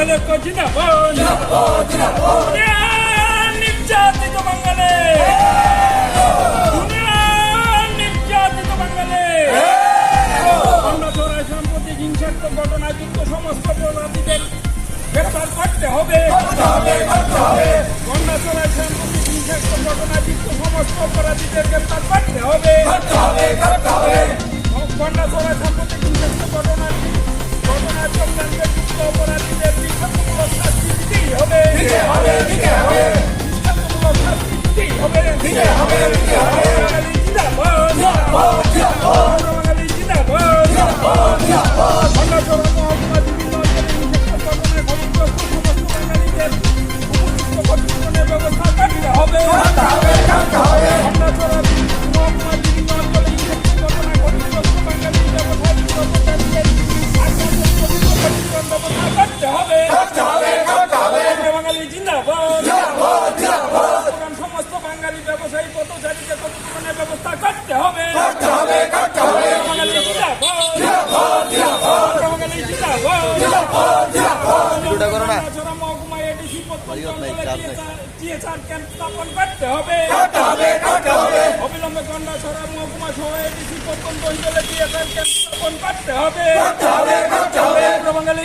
বাঙালি ঐক্য জিন্দাবাদ। দুনিয়ার নির্যাতিত বাঙালি নির্যাতিত বাঙালি আমরা চোরাই সাম্প্রতিক হিংসাত্মক ঘটনায় যুক্ত সমস্ত অপরাধীদের গ্রেপ্তার করতে হবে। গন্ডা চোরাই সাম্প্রতিক হিংসাত্মক ঘটনায় যুক্ত সমস্ত অপরাধীদের গ্রেপ্তার করতে হবে। বাঙালি ব্যবসায়ী পথচারীকে ক্ষতিপূরণের ব্যবস্থা করতে হবে। ক্যাম্প স্থাপন করতে হবে। অবিলম্বে গন্ডা ছড়া মহকুমা সহ এডিসি প্রত্যন্ত অঞ্চলে টিএসআর ক্যাম্প স্থাপন করতে হবে। বাঙালি বাঙালি